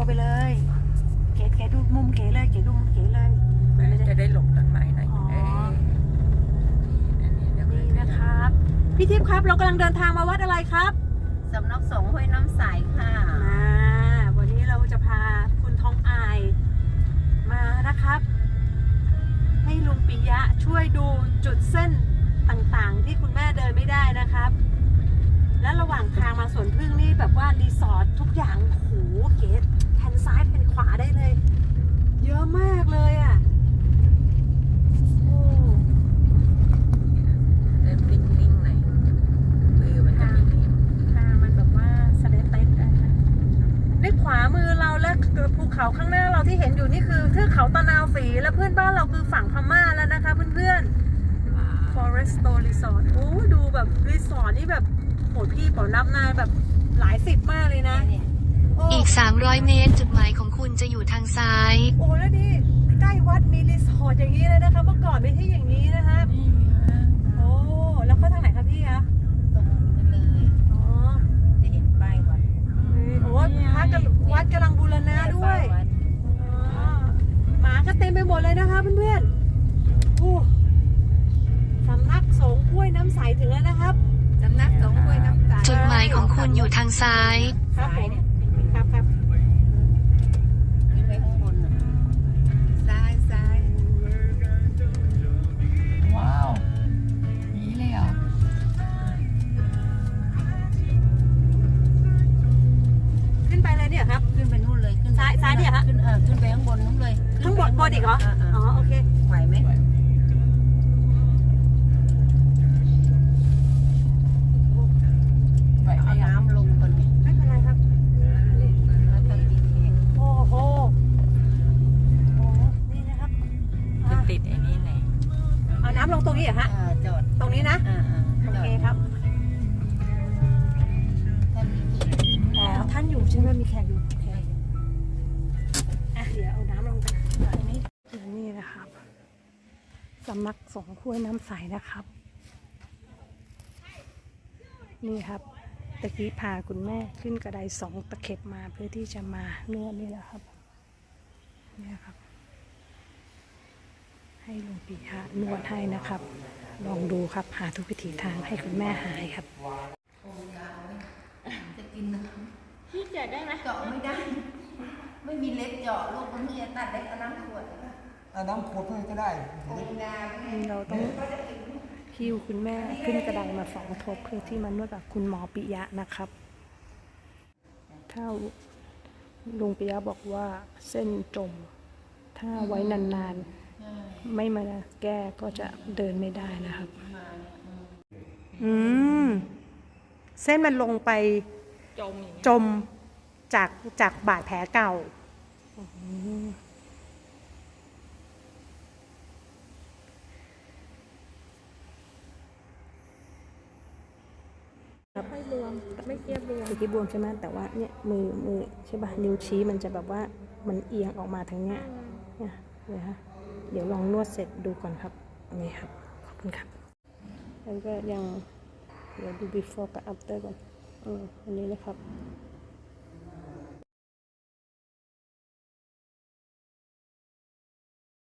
โอไปเลย เก๋เก๋ดูมุมเก๋เลยเก๋ดูมุมเก๋เลยจะได้หลบต้นไม้หน่อยอ๋อเอ้ยอันนี้เดี๋ยวนี่นะครับ พี่ทิพย์ครับ เรากำลังเดินทางมาวัดอะไรครับสำนักสงฆ์ห้วยน้ำใสค่ะอ่าวันนี้เราจะพาคุณทองอายมานะครับ ให้ลุงปิยะช่วยดูจุดเส้นต่างๆ ที่คุณแม่เดินไม่ได้นะครับ และระหว่างทางมาสวนพึ่งนี่แบบว่ารีสอร์ททุกอย่างโอ้โหเก๋แผ่นซ้ายแผ่นขวาได้เลย เยอะมากเลยอะโอ้ เดินวิ่งวิ่งหน่อยมือมันจะวิ่งวิ่ง ทางมันแบบว่าสเลตเต็ดอะค่ะในขวามือเราและ ภูเขาข้างหน้าเราที่เห็นอยู่นี่คือเทือกเขาตะนาวฝีและเพื่อนบ้านเราคือฝั่งพม่าแล้วนะคะเพื่อนๆ Foresto Resort โอ้ดูแบบรีสอร์ทนี่แบบโหพี่ปอนับนายแบบหลายสิบมากเลยนะโอ้อีก 300 เมตรจุดหมายของคุณจะอยู่ทางซ้าย โอ้แล้วนี่ใกล้วัดมีรีสอร์ทอย่างนี้เลยนะคะ เมื่อก่อนไม่ใช่อย่างนี้นะคะนี่ฮะโอ้แล้วเข้าทางไหนคะพี่คะ ตรงไปเลย อ๋อ จะเห็นป้ายวัด โอ้พระกับวัดกำลังบูรณะด้วย ป้าวัด อ๋อห มาก็เต็มไปหมดเลยนะคะเพื่อนๆโอ้สำนักสงฆ์กล้วยน้ำใสถึงแล้วนะครับสำนักสงฆ์ห้วยน้ำใสจุดหมายของคุณอยู่ทางซ้าย ครับผมซ้ายเนี่ยครับครับขึ้นไปข้างบนน่ะซ้ายซ้ายว้าวนี่เลยเหรอขึ้นไปเลยเนี่ยครับ ขึ้นไปนู่นเลยขึ้นซ้ายซ้ายเนี่ยฮะขึ้นเออขึ้นไปข้างบนนู่นเลยข้าง บนบนอีกเหรอาาอ๋อ โอเค ไหวไหมไหวไหมเอาอะน้ำลงก่อนไหมไม่เป็นไรครับ แล้วก็ตีเองโอ้โห โอ้นี่นะครับจะอะติดไอ้นี่ไหนเอาน้ำลงตรงนี้เหรอฮะ อ่าจอดตรงนี้นะ อ่าอ่าโอจอเคดครับ ท่านมีเกียรติอ๋อ ท่านอยู่ใช่ไหมมีแขกอยู่ โอเค อะ เดี๋ยวเอาน้ำลงกันอันนี้นี่นะครับ สำนักสงฆ์คุ้วยน้ำใสนะครับ นี่ครับตะกี้พาคุณแม่ขึ้นกระไดสองตะเข็บมาเพื่อที่จะมานวดนี่แหละครับเนี่ยครับ ให้หลวงปียะนวดให้นะครับ ลองดูครับหาทุกวิถีทางให้คุณแม่หายครับจะกินนะพี่เจาะได้ไหมเจาะไม่ได้ ไม่มีเล็บเจาะลูกมันจะตัดเล็บเอาน้ำขวด เอาน้ำขวดเพื่อก็ได้องค์ดาไม่เราต้องหิ้วคุณแม่ขึ้นกระไดมาสองทบเพื่อที่มานวดกับคุณหมอปิยะนะครับ ถ้าลุงปิยะบอกว่าเส้นจม ถ้าไว้นานๆ ไม่มาแก้ก็จะเดินไม่ได้นะครับ อืม เส้นมันลงไปจมอย่างเงี้ยจมจากจากบาดแผลเก่า ไม่บวมไม่เกียบบวมตะกี้บวมใช่ไหมแต่ว่าเนี่ยมือมือใช่ป่ะนิ้วชี้มันจะแบบว่ามันเอียงออกมาทางเนี้ยเนี่ยเดี๋ยวฮะเดี๋ยวลองนวดเสร็จดูก่อนครับนี่ครับขอบคุณครับแล้วก็ยังเดี๋ยวดู before กับ after ก่อนอืมอันนี้นะครับ